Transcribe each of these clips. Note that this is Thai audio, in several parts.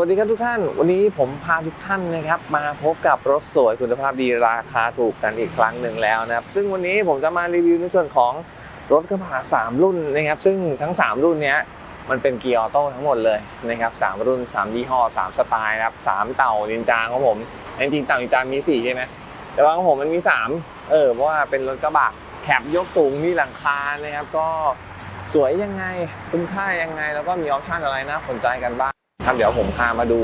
วัสดีครับทุกท่าน วันนี้ผมพาทุกท่านนะครับ มาพบกับรถสวยคุณภาพดีราคาถูกกันอีกครั้งหนึ่งแล้วนะครับ ซึ่งวันนี้ผมจะมารีวิวในส่วนของรถกระบะ3 รุ่นนะครับ ซึ่งทั้ง 3 รุ่นนี้มันเป็นเกียร์ออโต้ทั้งหมดเลยนะครับสามรุ่น 3 ยี่ห้อ 3 สไตล์นะครับสามเต่านินจาของผมจริงๆเต่านินจามี4ใช่ไหมแต่ว่าของผมมันมี 3 เออเพราะว่าเป็นรถกระบะแคบยกสูงมีหลังคานะครับก็สวยยังไงคุ้มค่ายังไง แล้วก็มีออปชั่นอะไรน่าสนใจกันบ้าง ครับเดี๋ยวผมพามาดู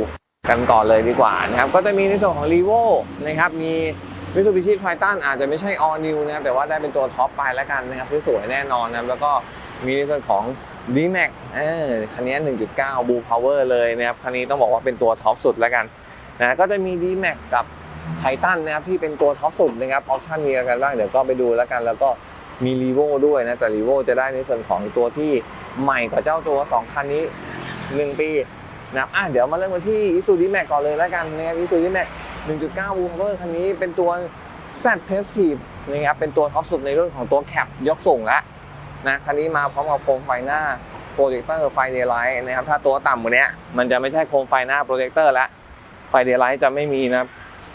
กันก่อนเลยดีกว่านะครับ ก็จะมีในส่วนของ r ีโวนะครับ มี Mitsubishi Triton อาจจะไม่ใช่ all new นะครับแต่ว่าได้เป็นตัวท็อปไปแล้วกันนะครับสวยๆแน่นอนนะครับแล้วก็มีในส่วนของ d m a x เออคันนี้ 1.9 Blue Power เลยนะครับ คันนี้ต้องบอกว่าเป็นตัวท็อปสุดแล้วกันนะก็จะมี d m a x กับ Titan นะครับที่เป็นตัวท็อปสุดนะครับออปชั่นมีอะไรกันบ้างเดี๋ยวก็ไปดูแล้วกัน แล้วก็มี r ีโวด้วยนะแต่ r ีโวจะได้ในส่วนของตัวที่ใหม่กว่าเจ้าตัวสองคันนี้ 1 ปี นะครับอะเดี๋ยวมาเริ่มกันที่ Isuzu D-Max ก่อนเลยแล้วกันนะครับ Isuzu D-Max 1.9 Blue Power คันนี้เป็นตัว Z Passive นะครับเป็นตัวท็อปสุดในเรื่องของตัวแคปยกส่งล้วนะคันนี้มาพร้อมกับโคมไฟหน้าโปรเจคเตอร์ไฟเดย์ไลท์นะครับถ้าตัวต่ำกว่านี้มันจะไม่ใช่โคมไฟหน้าโปรเจคเตอร์ล้วไฟเดย์ไลท์จะไม่มีนะครับ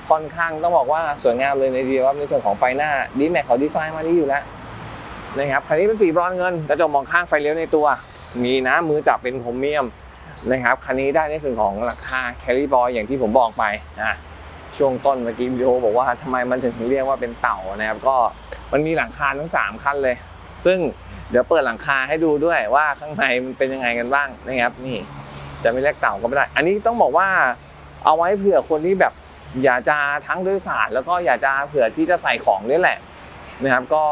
ค่อนข้างต้องบอกว่าสวยงามเลยในดีว่าในส่วนของไฟหน้า D-Max เขาดีไซน์มาดีอยู่แล้วนะครับคันนี้เป็นสีบรอนเงินกระจกมองข้างไฟเลี้ยวในตัว มีนะมือจับเป็นโครเมียม นะครับคันนี้ได้ในส่วนของราคาแคลิบอยอย่างที่ผมบอกไปนะช่วงต้นเมื่อกี้วิดีโอบอกว่าทำไมมันถึงเรียกว่าเป็นเต่านะครับก็มันมีหลังคาทั้ง 3 คันเลย ซึ่งเดี๋ยวเปิดหลังคาให้ดูด้วยว่าข้างในมันเป็นยังไงกันบ้างนะครับนี่จะไม่เรียกเต่าก็ไม่ได้ อันนี้ต้องบอกว่าเอาไว้เผื่อคนที่แบบอยากจะทั้งโดยสารแล้วก็อยากจะเผื่อที่จะใส่ของด้วยแหละนะครับก็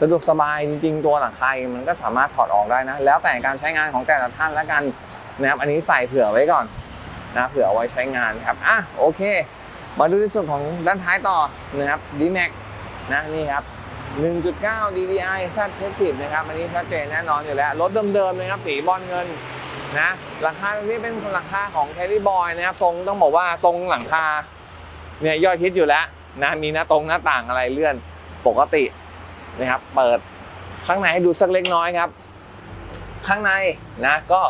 สะดวกสบายจริง ๆ ตัวหลังคาเองมันก็สามารถถอดออกได้นะ แล้วแต่การใช้งานของแต่ละท่านแล้วกัน นะครับอันนี้ใส่เผื่อไว้ก่อนนะเผื่อเอาไว้ใช้งานครับอะโอเค มาดูในส่วนของด้านท้ายต่อนะครับ D-Max นะนี่ครับ 1.9 DDI Z Passive นะครับอันนี้ชัดเจนแน่นอนอยู่แล้ว รถเดิมๆนะครับสีบอลเงินนะหลังคาตรงนี้เป็นหลังคาของ c a r r y Boy นะครับทรงต้องบอกว่าทรงหลังคาเนี่ยยอดฮิตอยู่แล้วนะมีหน้าตรงหน้าต่างอะไรเลื่อนปกตินะครับ เปิดข้างในให้ดูสักเล็กน้อยครับ ข้างในนะก็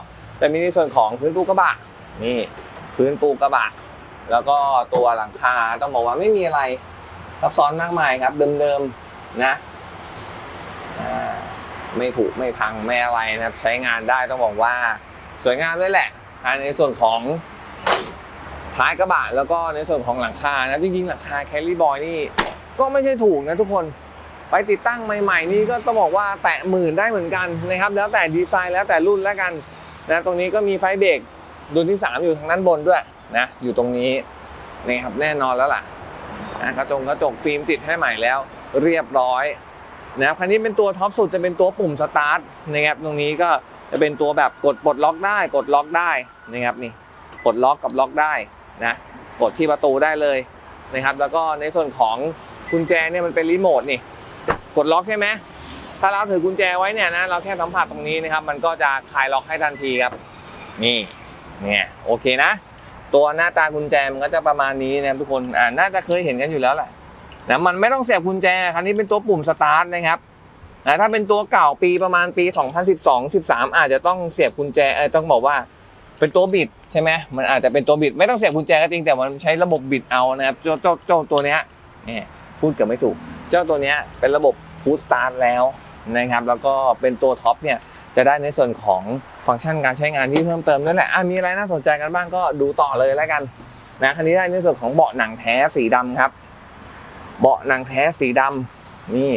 จะมีในส่วนของพื้นปูกระบะนี่พื้นปูกระบะ แล้วก็ตัวหลังคาต้องบอกว่าไม่มีอะไรซับซ้อนมากมายครับ เดิมๆนะไม่ผุไม่พังไม่อะไรนะครับ ใช้งานได้ต้องบอกว่าสวยงามด้วยแหละในส่วนของท้ายกระบะแล้วก็ในส่วนของหลังคานะจริงๆหลังคาแคลรี่บอยนี่ก็ไม่ใช่ถูกนะทุกคนไปติดตั้งใหม่ ๆ นี่ก็ต้องบอกว่าแตะหมื่นได้เหมือนกันนะครับ แล้วแต่ดีไซน์แล้วแต่รุ่นแล้วกัน นะตรงนี้ก็มีไฟเบรกรุ่นที่ 3 อยู่ทางด้านบนด้วยนะอยู่ตรงนี้นะครับแน่นอนแล้วล่ะนะกระจกกระจกฟิล์มติดให้ใหม่แล้ว เรียบร้อยนะครับคันนี้เป็นตัวท็อปสุดจะเป็นตัวปุ่มสตาร์ทนะครับตรงนี้ก็จะเป็นตัวแบบกดปลดล็อกได้ กดล็อกได้นะครับนี่ปลดล็อกกับล็อกได้นะกดที่ประตูได้เลยนะครับ แล้วก็ในส่วนของกุญแจเนี่ยมันเป็นรีโมทนี่กดล็อกใช่ไหม ถ้าเราถือกุญแจไว้เนี่ยนะเราแค่สัมผัสตรงนี้นะครับ มันก็จะคลายล็อกให้ทันทีครับ นี่เนี่ยโอเคนะ ตัวหน้าตากุญแจมันก็จะประมาณนี้นะทุกคนอ่าน่าจะเคยเห็นกันอยู่แล้วแหละนะมันไม่ต้องเสียบกุญแจคันนี้เป็นตัวปุ่มสตาร์ทนะครับนะถ้าเป็นตัวเก่าปีประมาณปี 2012 13 อาจจะต้องเสียบกุญแจต้องบอกว่าเป็นตัวบิดใช่ไหมมันอาจจะเป็นตัวบิดไม่ต้องเสียบกุญแจก็จริงแต่มันใช้ระบบบิดเอานะครับเจ้าเจ้าเจ้าตัวเนี้ยเนี่ยพูดเกือบไม่ถูก เจ้าตัวเนี้ยเป็นระบบฟูดสตาร์ทแล้ว นะครับแล้วก็เป็นตัวท็อปเนี่ยจะได้ในส่วนของฟังก์ชันการใช้งานที่เพิ่มเติมนั่นแหละอะมีอะไรน่าสนใจกันบ้างก็ดูต่อเลยแล้วกันนะคันนี้ได้ในส่วนของเบาะหนังแท้สีดำครับ เบาะหนังแท้สีดำนี่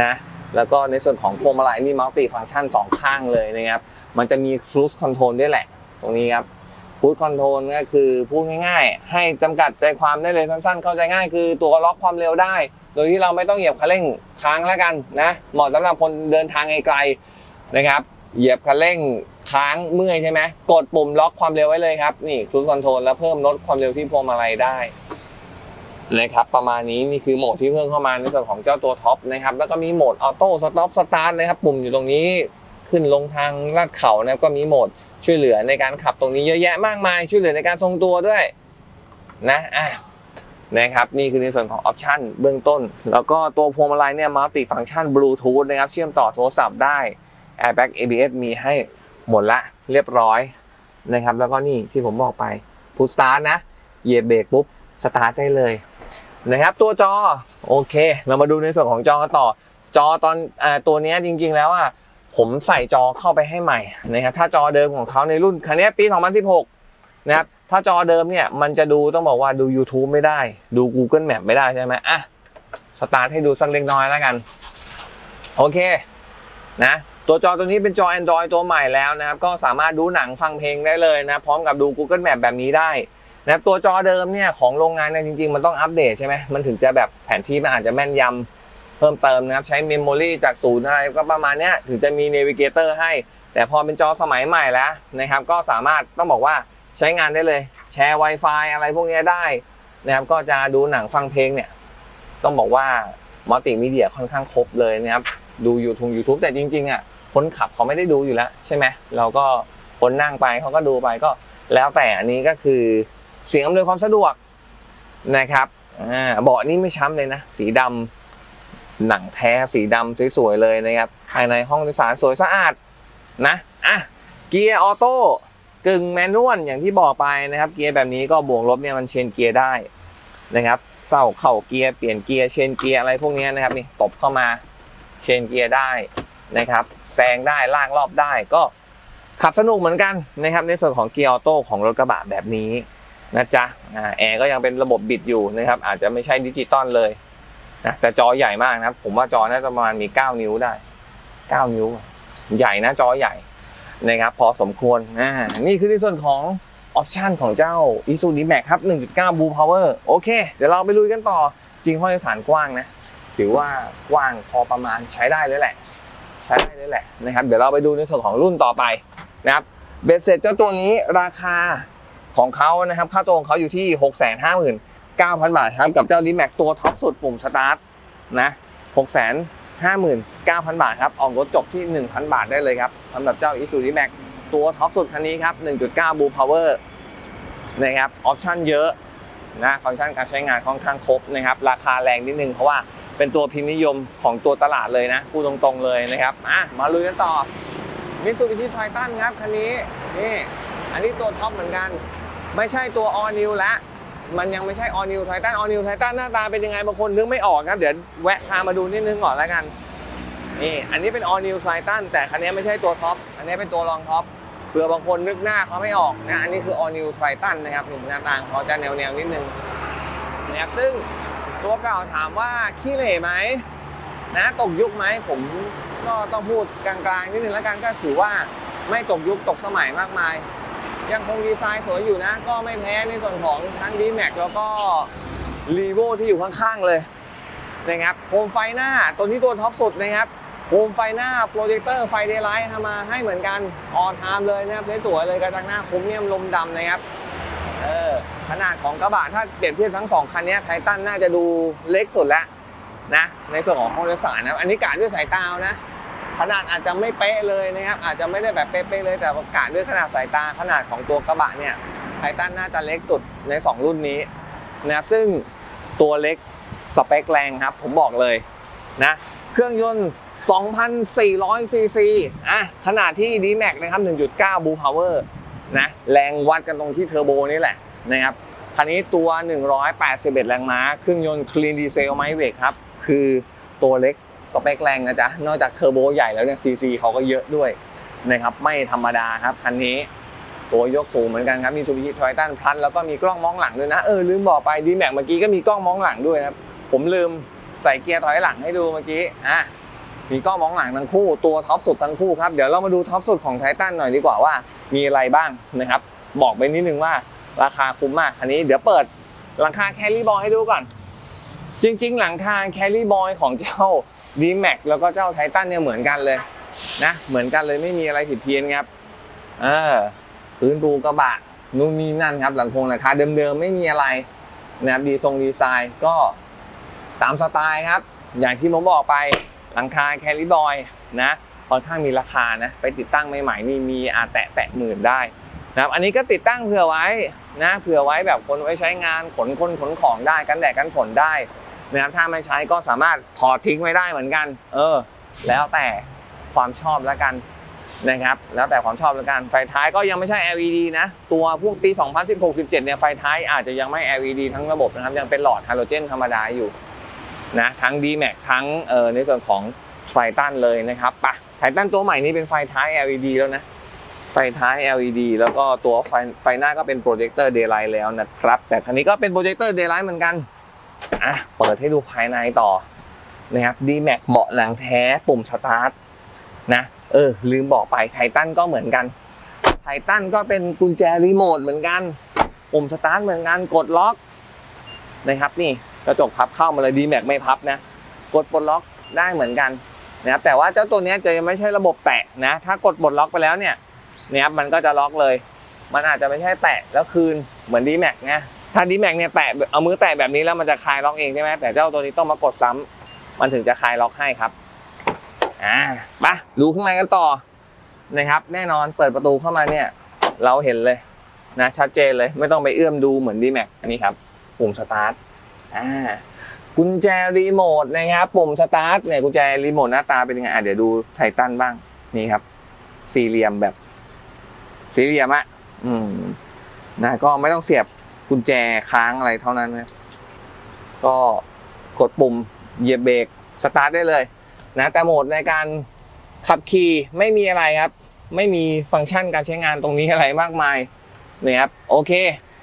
นะแล้วก็ในส่วนของพวงมาลัยนี่มัลติฟังก์ชันสองข้างเลยนะครับมันจะมีครู e คอนโทรลด้วยแหละ ตรงนี้ครับฟู้ดคอนโทรลก็คือพูดง่าย ๆ ให้จำกัดใจความได้เลยสั้นๆ เข้าใจง่าย คือตัวล็อกความเร็วได้ โดยที่เราไม่ต้องเหยียบคันเร่งค้างแล้วกันนะเหมาะสำหรับคนเดินทางไกลๆนะครับ เหยียบคันเร่งค้างเมื่อยใช่ไหมกดปุ่มล็อกความเร็วไว้เลยครับนี่ครูคอนโทรลแล้วเพิ่มลดความเร็วที่พวงมาลัยได้เลยครับประมาณนี้นี่คือโหมดที่เพิ่มเข้ามาในส่วนของเจ้าตัวท็อปนะครับแล้วก็มีโหมดออโต้สต็อปสตาร์ทนะครับปุ่มอยู่ตรงนี้ขึ้นลงทางลาดเขานะครับก็มีโหมดช่วยเหลือในการขับตรงนี้เยอะแยะมากมาย ช่วยเหลือในการทรงตัวด้วยนะอะ นะครับนี่คือในส่วนของออปชันเบื้องต้น แล้วก็ตัวพวงมาลัยเนี่ยมัลติฟังก์ชันบลูทูธนะครับเชื่อมต่อโทรศัพท์ได้ Airbag ABS มีให้หมดละเรียบร้อยนะครับแล้วก็นี่ที่ผมบอกไปพุชสตาร์นะเหยียบเบรกปุ๊บสตาร์ทได้เลยนะครับตัวจอโอเค เรามาดูในส่วนของจอกันต่อ จอตอนอตัวนี้จริง ๆ แล้วอะผมใส่จอเข้าไปให้ใหม่นะครับถ้าจอเดิมของเขาในรุ่นคันนี้ปี 2016 นะครับถ้าจอเดิมเนี่ยมันจะดูต้องบอกว่าดู YouTube ไม่ได้ ดู Google Map ไม่ได้ใช่ไหมอะสตาร์ทให้ดูสักเล็กน้อยแล้วกัน โอเคนะตัวจอตัวนี้เป็นจอ Android ตัวใหม่แล้วนะครับ ก็สามารถดูหนังฟังเพลงได้เลยนะ พร้อมกับดู Google Map แบบนี้ได้นะตัวจอเดิมเนี่ยของโรงงานเนี่ยจริง ๆ มันต้องอัปเดตใช่ไหมมันถึงจะแบบแผนที่มันอาจจะแม่นยำเพิ่มเติมนะครับใช้เมมโมรีจากศูนย์อะไรก็ประมาณเนี้ยถึงจะมีเนวิเกเตอร์ให้ แต่พอเป็นจอสมัยใหม่แล้วนะครับ ก็สามารถต้องบอกว่า ใช้งานได้เลย แชร์ Wi-Fi อะไรพวกนี้ได้นะครับก็จะดูหนังฟังเพลงเนี่ย ต้องบอกว่ามัลติมีเดียค่อนข้างครบเลยนะครับ ดู YouTube YouTube แต่จริงๆอะคนขับเขาไม่ได้ดูอยู่แล้ว ใช่ไหมเราก็คนนั่งไปเขาก็ดูไปก็แล้วแต่อันนี้ก็คือเสียงอำนวยความสะดวกนะครับอ่าเบาะนี่ไม่ช้ำเลยนะ สีดำหนังแท้สีดำสวยๆเลยนะครับ ภายในห้องโดยสารสวยสะอาดนะอะเกียร์ออโต้ กึ่งแมนนวลอย่างที่บอกไปนะครับ เกียร์แบบนี้ก็บวกลบเนี่ยมันเชนเกียร์ได้นะครับเศร้าเข่าเกียร์เปลี่ยนเกียร์เชนเกียร์อะไรพวกนี้นะครับนี่ตบเข้ามาเชนเกียร์ได้นะครับแซงได้ลากรอบได้ก็ขับสนุกเหมือนกันนะครับในส่วนของเกียร์ออโต้ของรถกระบะแบบนี้นะจ๊ะแอร์ก็ยังเป็นระบบบิดอยู่นะครับอาจจะไม่ใช่ดิจิตอลเลยนะแต่จอใหญ่มากนะครับ ผมว่าจอน่าจะประมาณมี 9 นิ้วได้ 9 นิ้ว ใหญ่นะจอใหญ่ นะครับพอสมควรอ่านี่คือในส่วนของออปชันของเจ้า i s u z u d m a x ครับ 1.9 Blue Power โอเค เดี๋ยวเราไปลุยกันต่อ จริงห้องโดยสารกว้างนะ ถือว่ากว้างพอประมาณใช้ได้เลยแหละ ใช้ได้เลยแหละนะครับ เดี๋ยวเราไปดูในส่วนของรุ่นต่อไปนะครับเบสเสร็จเจ้าตัวนี้ราคาของเขานะครับ ค่าตัวของเขาอยู่ที่ 659,000 บาทครับ กับเจ้า d m a x ตัวท็อปสุดปุ่มสตาร์ทนะ 6 9 0 0 0 59,000 บาทครับ ออกรถจบที่ 1,000 บาทได้เลยครับสำหรับเจ้า i s u z u d m a x ตัวท็อปสุดคันนี้ครับ 1.9 Blue Power นะครับ ออปชั่นเยอะนะ ฟังก์ชันการใช้งานค่อนข้างครบนะครับ ราคาแรงนิดนึง เพราะว่าเป็นตัวพิมพ์นิยมของตัวตลาดเลยนะ พูดตรงๆเลยนะครับอะมาลุยกันต่อมิตซูบิชิไททันครับคันนี้นี่อันนี้ตัวท็อปเหมือนกัน ไม่ใช่ตัว All New แล้ว มันยังไม่ใช่ All New Titan All New Titan หน้าตาเป็นยังไงบางคนนึกไม่ออกครับ เดี๋ยวแวะพามาดูนิดนึงก่อนแล้วกันนี่อันนี้เป็น All New Titan แต่คันนี้ไม่ใช่ตัวท็อปอันนี้เป็นตัวรองท็อปเผื่อบางคนนึกหน้าเขาไม่ออกนะอันนี้คือ All New Titan นะครับนี่หน้าตาเขาจะแนวๆนิดนึงนะครับซึ่งตัวเก่าถามว่าขี้เหร่ไหมนะตกยุคไหมผมก็ต้องพูดกลางๆนิดนึงแล้วกันก็ถือว่าไม่ตกยุคตกสมัยมากมาย ยังคงดีไซน์สวยอยู่นะ ก็ไม่แพ้ในส่วนของทั้ง d m a x แล้วก็ r e v o ที่อยู่ข้างๆเลยนะครับโคมไฟหน้าตัวนี้ตัวท็อปสุดนะครับโคมไฟหน้าโปรเจคเตอร์ไฟเดย์ไลท์ทำมาให้เหมือนกันออนไทม์เลยนะครับสวยๆเลยกระจังหน้าครเมียมลมดำนะครับเออขนาดของกระบะถ้าเปรียบเทียบทั้งสองคันนี้ไททันน่าจะดูเล็กสุดแล้วนะในส่วนของห้องโดยสารนะอันนี้กะด้วยสายตานะ ขนาดอาจจะไม่เป๊ะเลยนะครับอาจจะไม่ได้แบบเป๊ะๆเลยแต่กะด้วยขนาดสายตาขนาดของตัวกระบะเนี่ยไททันน่าจะเล็กสุดใน 2 รุ่นนี้นะซึ่งตัวเล็กสเปคแรงครับ ผมบอกเลยนะเครื่องยนต์2,400ซีซีอะขนาดที่ D-Max นะครับ 1.9 Blue Power นะแรงวัดกันตรงที่เทอร์โบนี่แหละนะครับคันนี้ตัว 181 แรงม้า เครื่องยนต์ clean diesel ไมเวกครับ คือตัวเล็ก สเปคแรงนะจ๊ะ นอกจากเทอร์โบใหญ่แล้วเนี่ย CC เขาก็เยอะด้วยนะครับ ไม่ธรรมดาครับคันนี้ ตัวยกสูงเหมือนกันครับมีซูบิชิทอยตันพลันแล้วก็มีกล้องมองหลังด้วยนะ เออลืมบอกไปดีแม็กเมื่อกี้ก็มีกล้องมองหลังด้วยครับ ผมลืมใส่เกียร์ถอยหลังให้ดูเมื่อกี้อะมีกล้องมองหลังทั้งคู่ตัวท็อปสุดทั้งคู่ครับเดี๋ยวเรามาดูท็อปสุดของไททันหน่อยดีกว่าว่า มีอะไรบ้างนะครับ บอกไปนิดนึงว่าราคาคุ้มมากคันนี้เดี๋ยวเปิดหลังคาแคลรี่บอยให้ดูก่อน จริง ๆ หลังคาแคลรี่บอยของเจ้า d m a x แล้วก็เจ้าไททันเนี่ยเหมือนกันเลยนะเหมือนกันเลยไม่มีอะไรผิดเพี้ยนครับเออพื้นปูกระบะนู่นนี่นั่นครับ หลังคงหลังคาเดิมๆไม่มีอะไรนะครับดีทรงดีไซน์ก็ตามสไตล์ครับ อย่างที่ผมบอกไปหลังคาแคลรี่บอยนะค่อนข้างมีราคานะไปติดตั้งใหม่ๆนี่มีอาแตะแตะหมื่นได้นะครับอันนี้ก็ติดตั้งเผื่อไว้นะเผื่อไว้แบบคนไว้ใช้งานขนคนขนของได้กันแดดกันฝนได้ นะครับถ้าไม่ใช้ก็สามารถถอดทิ้งไว้ได้เหมือนกัน เออ แล้วแต่ความชอบแล้วกันนะครับแล้วแต่ความชอบแล้วกันไฟท้ายก็ยังไม่ใช่ LED นะตัวพวกปี 2016-17เนี่ยไฟท้ายอาจจะยังไม่ LED ทั้งระบบนะครับยังเป็นหลอดฮาโลเจนธรรมดาอยู่นะทั้ง D-Max ทั้งเอ่อในส่วนของไททันเลยนะครับปะไททันตัวใหม่นี้เป็นไฟท้าย LED แล้วนะไฟท้าย LED แล้วก็ตัวไฟไฟหน้าก็เป็นโปรเจคเตอร์เดย์ไลท์แล้วนะครับแต่คันนี้ก็เป็นโปรเจคเตอร์เดย์ไลท์เหมือนกัน อะเปิดให้ดูภายในต่อนะครับ D-Max เบาะหนังแท้ปุ่มสตาร์ทนะเออลืมบอกไปไททันก็เหมือนกันไททันก็เป็นกุญแจรีโมทเหมือนกัน ปุ่มสตาร์ทเหมือนกันกดล็อกนะครับนี่กระจกพับเข้ามาเลยดีแม็กไม่พับนะกดปลดล็อกได้เหมือนกันนะครับแต่ว่าเจ้าตัวนี้จะยังไม่ใช่ระบบแตะนะถ้ากดปลดล็อกไปแล้วเนี่ยเนี่ยมันก็จะล็อกเลย มันอาจจะไม่ใช่แตะแล้วคืนเหมือนดีแม็กไง ถ้าดีแม็กเนี่ยแตะเอามือแตะแบบนี้แล้วมันจะคลายล็อกเองใช่ไหมแต่เจ้าตัวนี้ต้องมากดซ้ำมันถึงจะคลายล็อกให้ครับอ่าไปดูข้างในกันต่อนะครับ แน่นอนเปิดประตูเข้ามาเนี่ย เราเห็นเลยนะชัดเจนเลยไม่ต้องไปเอื้อมดูเหมือนดีแม็กอันนี้ครับปุ่มสตาร์ทอ่ากุญแจรีโมทนะครับปุ่มสตาร์ทเนี่ยกุญแจรีโมทหน้าตาเป็นยังไงอะเดี๋ยวดูไททันบ้างนี่ครับ สี่เหลี่ยมแบบ สี่เหลี่ยมอะอืมนะก็ไม่ต้องเสียบ กุญแจค้างอะไรเท่านั้นนะก็กดปุ่มเหยียบเบรกสตาร์ทได้เลยนะแต่โหมดในการขับขี่ไม่มีอะไรครับ ไม่มีฟังก์ชันการใช้งานตรงนี้อะไรมากมายนะครับโอเค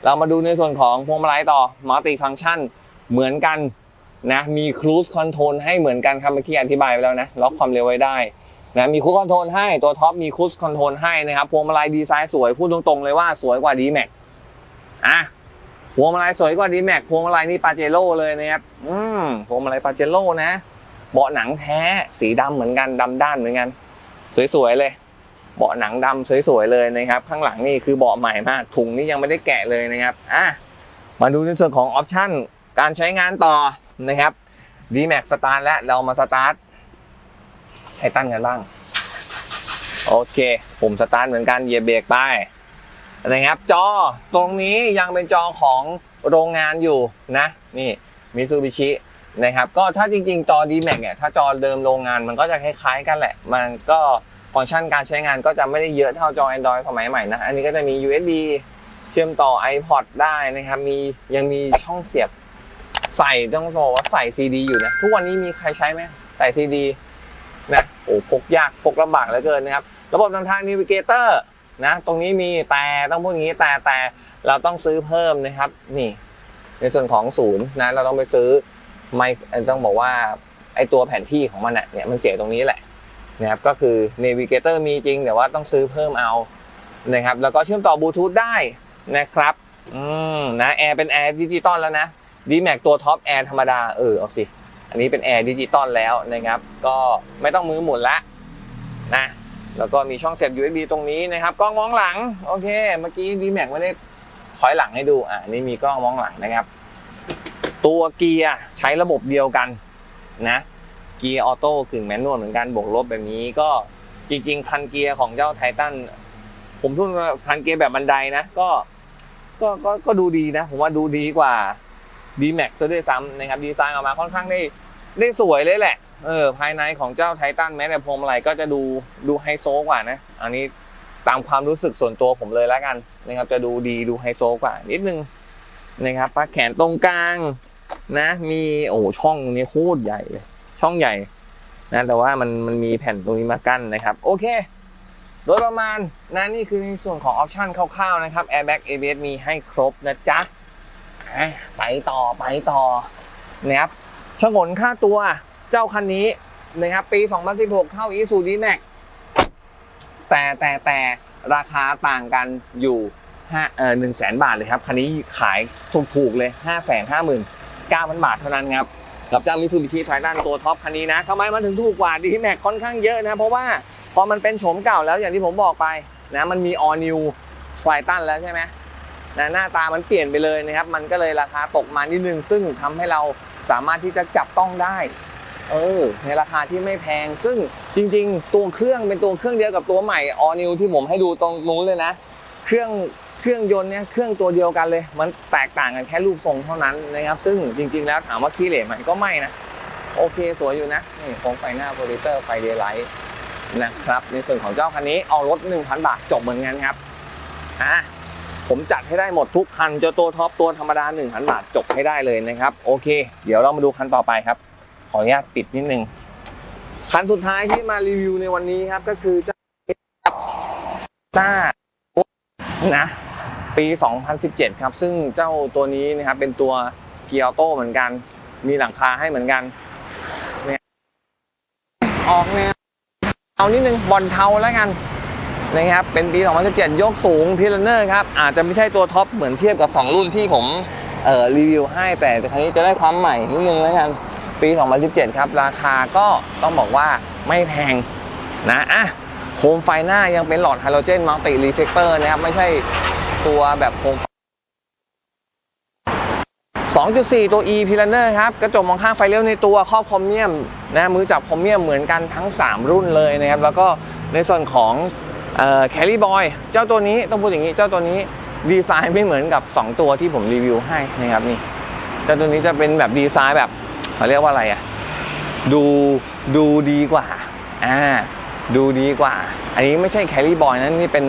เรามาดูในส่วนของพวงมาลัยต่อมัลติฟังก์ชันเหมือนกันนะมีค i ู e คอนโทรลให้เหมือนกันครับเมื่อกี้อธิบายไปแล้วนะล็อกความเร็วไว้ได้นะมีค i ู e คอนโทรลให้ตัวท็อปมีค i ู e คอนโทรลให้นะครับพวงมาลัยดีไซน์สวยพูดตรงๆเลยว่าสวยกว่า d m a x อะ พวงมาลัยสวยกว่า d m a x พวงมาลัยนี่ปาเจโร่เลยนะครับอืมพวงมาลัยปาเจโร่นะเบาะหนังแท้สีดำเหมือนกันดำด้านเหมือนกัน สวยๆเลย เบาะหนังดำสวยๆเลยนะครับ ข้างหลังนี่คือเบาะใหม่มากถุงนี่ยังไม่ได้แกะเลยนะครับอะมาดูในส่วนของออปชั่นการใช้งานต่อนะครับ d m a x สตาร์ทและเรามาสตาร์ทไททันกันบ้าง โอเคปุ่มสตาร์ทเหมือนกันเหยียบเบรกไป นะครับ จอตรงนี้ยังเป็นจอของโรงงานอยู่นะนี่มิซูบิชินะครับก็ถ้าจริง ๆ จอ d m a x เนี่ยถ้าจอเดิมโรงงานมันก็จะคล้ายๆ กันแหละ มันก็ฟังก์ชันการใช้งานก็จะไม่ได้เยอะเท่าจอ Android สมัยใหม่นะ อันนี้ก็จะมี USB เชื่อมต่อ iPod ได้นะครับ มียังมีช่องเสียบใส่ต้องบอกว่าใส่ CD อยู่นะ ทุกวันนี้มีใครใช้ไหมใส่ CD นะโอ้พกยากพกลำบากเหลือเกินนะครับ ระบบนำทาง Navigator นะตรงนี้มีแต่ต้องพูดอย่างนี้แต่แต่เราต้องซื้อเพิ่มนะครับ นี่ ในส่วนของศูนย์นะเราต้องไปซื้อไม่ต้องบอกว่าไอตัวแผนที่ของมันเนี่ยมันเสียตรงนี้แหละนะครับก็คือ Navigator มีจริง แต่ว่าต้องซื้อเพิ่มเอานะครับแล้วก็เชื่อมต่อบลูทูธได้นะครับอืมนะแอร์เป็นแอร์ดิจิตอลแล้วนะ d m a x ตัวท็อปแอร์ธรรมดาเออเอาสิ อันนี้เป็นแอร์ดิจิตอลแล้วนะครับ ก็ไม่ต้องมือหมุนละนะ แล้วก็มีช่องเสียบ USB ตรงนี้นะครับกล้องมองหลังโอเค เมื่อกี้ d m a x ไม่ได้ถอยหลังให้ดูอะนี่มีกล้องมองหลังนะครับ ตัวเกียร์ใช้ระบบเดียวกันนะเกียร์ออโต้กึ่งแมนนวลเหมือนกันบวกลบแบบนี้ก็จริง ๆ คันเกียร์ของเจ้าไททันผมพูดว่าคันเกียร์แบบบันไดนะก็ก็ก็ก็ดูดีนะ ผมว่าดูดีกว่า d m a x ซะด้วยซ้ำนะครับดีไซน์ออกมาค่อนข้างได้ได้สวยเลยแหละ เออภายในของเจ้าไททันแม้แต่พวงมาลัยก็จะดูดูไฮโซกว่านะ อันนี้ตามความรู้สึกส่วนตัวผมเลยแล้วกันนะครับ จะดูดีดูไฮโซกว่า นิดนึงนะครับปลั๊กแขนตรงกลางนะ มีโอ้ช่องนี้โคตรใหญ่เลยช่องใหญ่นะแต่ว่ามันมันมีแผ่นตรงนี้มากั้นนะครับ โอเค โดยประมาณนะนี่คือในส่วนของออปชั่นคร่าวๆนะครับ Airbag ABS มีให้ครบนะจ๊ะไปต่อไปต่อนะครับฉงนค่าตัว เจ้าคันนี้นะครับปี 2016 เท่า Isuzu D-Max แต่แต่แต่ราคาต่างกันอยู่ห้าเออหนึ่งแสนบาทเลยครับ คันนี้ขายถูกๆเลยห้าแสนห้าหมื่นเก้าพันบาทเท่านั้นครับ กับเจ้ามิซูบิชิไททันตัวท็อปคันนี้นะทำไมมันถึงถูกกว่าดีแม็กค่อนข้างเยอะนะ เพราะว่าพอมันเป็นโฉมเก่าแล้วอย่างที่ผมบอกไปนะมันมี all new ไททันแล้วใช่ไหมนะหน้าตามันเปลี่ยนไปเลยนะครับ มันก็เลยราคาตกมานิดนึง ซึ่งทำให้เราสามารถที่จะจับต้องได้ เออ ในราคาที่ไม่แพง ซึ่งจริง ๆ ตัวเครื่องเป็นตัวเครื่องเดียวกับตัวใหม่ all new ที่ผมให้ดูตรงนู้นเลยนะ เครื่องเครื่องยนต์เนี่ยเครื่องตัวเดียวกันเลย มันแตกต่างกันแค่รูปทรงเท่านั้นนะครับ ซึ่งจริง ๆ แล้วถามว่าขี้เหร่ไหมก็ไม่นะ โอเคสวยอยู่นะ นี่โครงไฟหน้าโปรดิวเตอร์ไฟเดย์ไลท์นะครับ ในส่วนของเจ้าคันนี้เอารถ 1,000 บาทจบเหมือนกันครับอะผมจัดให้ได้หมดทุกคันเจ้าตัวท็อปตัวธรรมดา 1,000 บาทจบให้ได้เลยนะครับ โอเค เดี๋ยวเรามาดูคันต่อไปครับ ขออนุญาตปิดนิดนึงคันสุดท้ายที่มารีวิวในวันนี้ครับก็คือเจ้าต้านะปี 2017 ครับ ซึ่งเจ้าตัวนี้นะครับเป็นตัวเกียร์ออโต้เหมือนกัน มีหลังคาให้เหมือนกันเนี่ยออกแนวเอานิดนึงบอลเทาแล้วกันนะครับเป็นปี 2017 ยกสูงพิลเนอร์ครับ อาจจะไม่ใช่ตัวท็อปเหมือนเทียบกับ 2 รุ่นที่ผมเอ่อรีวิวให้แต่ครั้นี้จะได้ความใหม่นิดนึงแล้วกัน ปี 2017 ครับ ราคาก็ต้องบอกว่าไม่แพงนะอะโคมไฟหน้ายังเป็นหลอดไฮโดรเจนมัลติรีเฟกเตอร์นะครับ ไม่ใช่ตัวแบบโคม2.4 ตัว e p i l a n e r ครับ กระจกมองข้างไฟเลี้ยวในตัวครอบคอมเมียมนะมือจับคอมเมียมเหมือนกันทั้ง 3 รุ่นเลยนะครับ แล้วก็ในส่วนของแคลรี่บอยเจ้าตัวนี้ต้องพูดอย่างนี้เจ้าตัวนี้ดีไซน์ไม่เหมือนกับ 2 ตัวที่ผมรีวิวให้นะครับนี่เจ้าตัวนี้จะเป็นแบบดีไซน์แบบ เขาเรียกว่าอะไรอะดูดูดีกว่าอ่าดูดีกว่า อันนี้ไม่ใช่แคลรี่บอยนะนี่เป็น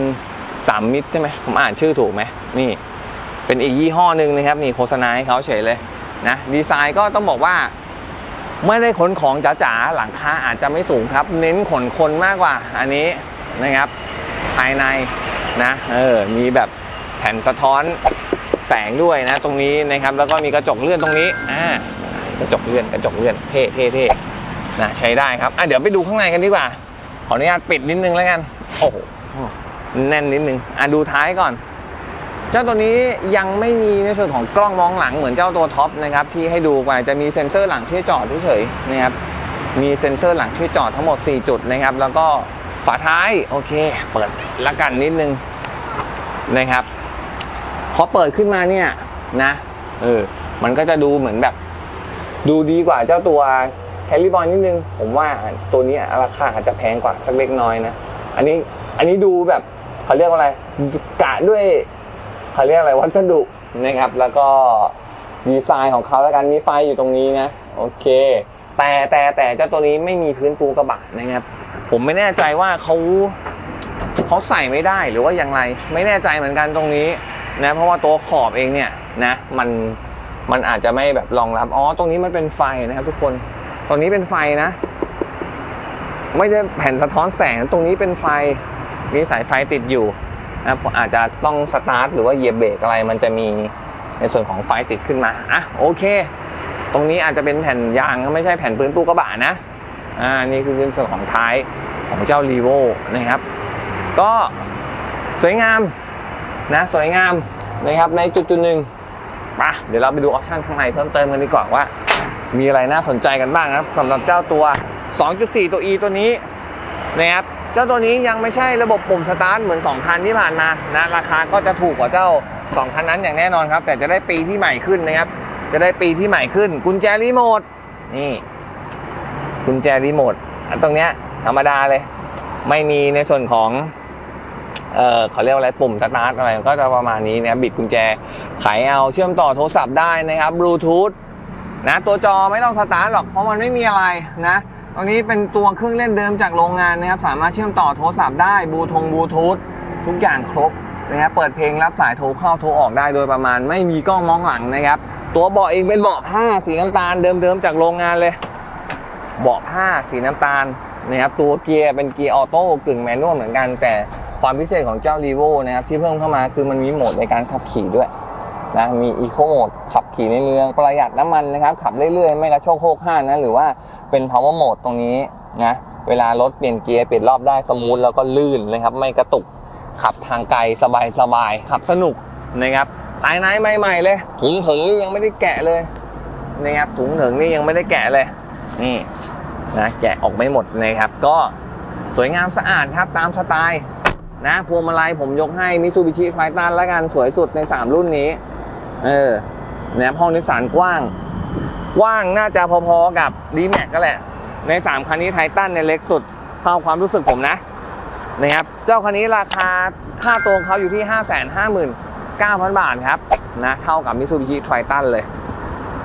สามมิตรใช่ไหมผมอ่านชื่อถูกไหมนี่ เป็นอีกยี่ห้อหนึ่งนะครับ นี่โฆษณาให้เขาเฉยเลยนะดีไซน์ก็ต้องบอกว่า ไม่ได้ขนของจ๋าๆหลังคาอาจจะไม่สูงครับ เน้นขนคนมากกว่า อันนี้นะครับ ภายในนะเออมีแบบแผ่นสะท้อนแสงด้วยนะ ตรงนี้นะครับ แล้วก็มีกระจกเลื่อนตรงนี้อ่า กระจกเลื่อนกระจกเลื่อนเท่เท่เท่นะใช้ได้ครับอะเดี๋ยวไปดูข้างในกันดีกว่า ขออนุญาตปิดนิดนึงแล้วกัน โอ้โหแน่นนิดนึงอะดูท้ายก่อน เจ้าตัวนี้ยังไม่มีในส่วนของกล้องมองหลังเหมือนเจ้าตัวท็อปนะครับที่ให้ดูไปจะมีเซ็นเซอร์หลังช่วยจอดเฉยๆนะครับมีเซ็นเซอร์หลังช่วยจอดทั้งหมด 4 จุดนะครับ แล้วก็ฝาท้ายโอเค เปิดละกันนิดนึงนะครับพอเปิดขึ้นมาเนี่ยนะเออมันก็จะดูเหมือนแบบ ดูดีกว่าเจ้าตัวแคลิบอลนิดนึง ผมว่าตัวนี้ราคาอาจจะแพงกว่าสักเล็กน้อยนะ อันนี้อันนี้ดูแบบเขาเรียกว่าอะไร กะด้วยเขาเรียกอะไรวัสดุนะครับ แล้วก็ดีไซน์ของเขาแล้วกันมีไฟอยู่ตรงนี้นะโอเค แต่แต่แต่เจ้าตัวนี้ไม่มีพื้นปูกระบะนะครับ ผมไม่แน่ใจว่าเขาเขาใส่ไม่ได้หรือว่าอย่างไร ไม่แน่ใจเหมือนกันตรงนี้นะเพราะว่าตัวขอบเองเนี่ยนะมัน มันอาจจะไม่แบบรองรับ อ๋อ ตรงนี้มันเป็นไฟนะครับ ทุกคน ตรงนี้เป็นไฟนะ ไม่ได้แผ่นสะท้อนแสง ตรงนี้เป็นไฟ มีสายไฟติดอยู่นะอาจจะต้องสตาร์ทหรือว่าเหยียบเบรกอะไร มันจะมีในส่วนของไฟติดขึ้นมา อะ โอเค ตรงนี้อาจจะเป็นแผ่นยางไม่ใช่แผ่นพื้นตู้กระบะนะ อ่า นี่คือในส่วนของท้ายของเจ้ารีโวนะครับ ก็สวยงามนะ สวยงามนะครับในจุดจุดหนึ่ง ปะเดี๋ยวเราไปดูออปชั่นข้างในเพิ่มเติมกันดีกว่าว่า มีอะไรน่าสนใจกันบ้างครับสำหรับเจ้าตัว 2.4 ตัว E ตัวนี้นะครับเจ้าตัวนี้ยังไม่ใช่ระบบปุ่มสตาร์ทเหมือน 2 คันที่ผ่านมานะราคาก็จะถูกกว่าเจ้า 2 คันนั้นอย่างแน่นอนครับ แต่จะได้ปีที่ใหม่ขึ้นนะครับ จะได้ปีที่ใหม่ขึ้น กุญแจรีโมทนี่กุญแจรีโมทอันตรงเนี้ยธรรมดาเลย ไม่มีในส่วนของ เออเขาเรียกว่าอะไรปุ่มสตาร์ทอะไรก็จะประมาณนี้นะครับบิดกุญแจไขเอาเชื่อมต่อโทรศัพท์ได้นะครับบลูทูธนะตัวจอไม่ต้องสตาร์ทหรอกเพราะมันไม่มีอะไรนะตรงนี้เป็นตัวเครื่องเล่นเดิมจากโรงงานนะครับสามารถเชื่อมต่อโทรศัพท์ได้บลูทงบลูทูธทุกอย่างครบนะครับเปิดเพลงรับสายโทรเข้าโทรออกได้โดยประมาณ ไม่มีกล้องมองหลังนะครับ ตัวเบาะเองเป็นเบาะผ้าสีน้ำตาลเดิมๆจากโรงงานเลยเบาะผ้าสีน้ำตาลนะครับตัวเกียร์เป็นเกียร์ออโต้กึ่งแมนนวลเหมือนกันแต่ ความพิเศษของเจ้า r ีโวนะครับที่เพิ่มเข้ามาคือมันมีโหมดในการขับขี่ด้วยนะมีอีโคโหมดขับขี่ในเมืองประหยัดน้ำมันนะครับ ขับเรื่อยๆ ไม่กระโชกโคกห้านนะ หรือว่าเป็น power mode ตรงนี้นะเวลารถเปลี่ยนเกียร์เปลี่ยนรอบได้สมูทแล้วก็ลื่นนะครับ ไม่กระตุกขับทางไกลสบายๆขับสนุกนะครับภายในใหม่ๆเลยถุงถึงยังไม่ได้แกะเลยนะครับถุงถึงนี่ยังไม่ได้แกะเลยนี่นะแกะออกไม่หมดนะครับ ก็สวยงามสะอาดครับตามสไตล์ นะพวงมาลัยผมยกให้มิ t ูบิชิไฟตันแล้วกันสวยสุดใน 3 รุ่นนี้ เออนะครับห้องโดยสารกว้าง กว้างน่าจะพอๆกับ d m a x ก็แหละ ใน 3 คันนี้ไททันในยเล็กสุดเท่าความรู้สึกผมนะนะครับเจ้าคันนี้ราคาค่าตัวของเขาอยู่ที่ 559,000 บาทครับนะเท่ากับมิ t ูบิชิไททันเลย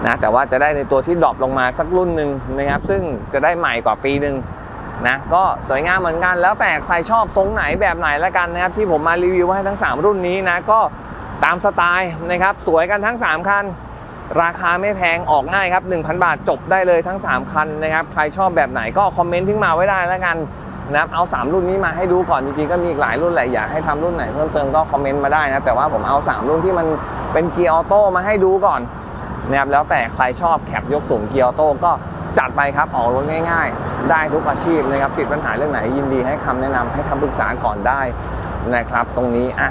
นะแต่ว่าจะได้ในตัวที่ดรอปลงมาสักรุ่นหนึ่งนะครับ ซึ่งจะได้ใหม่กว่าปีหนึ่ง นะก็สวยงามเหมือนกันแล้วแต่ใครชอบทรงไหนแบบไหนละกันนะครับที่ผมมารีวิวให้ทั้ง 3 รุ่นนี้นะก็ตามสไตล์นะครับสวยกันทั้ง 3 คัน ราคาไม่แพงออกง่ายครับ 1,000 บาทจบได้เลยทั้ง 3 คันนะครับใครชอบแบบไหนก็คอมเมนต์ทิ้งมาไว้ได้แล้วกันนะครับเอา 3 รุ่นนี้มาให้ดูก่อนจริงๆก็มีอีกหลายรุ่นแหละอยากให้ทำรุ่นไหนเพิ่มเติมก็คอมเมนต์มาได้นะแต่ว่าผมเอา 3 รุ่นที่มันเป็นเกียร์ออโต้มาให้ดูก่อนนะครับแล้วแต่ใครชอบแคปยกสูงเกียร์ออโต้ก็ จัดไปครับออกรถง่าย ๆ ได้ทุกอาชีพนะครับติดปัญหาเรื่องไหนยินดีให้คำแนะนำให้คำปรึกษาก่อนได้นะครับ ตรงนี้อะ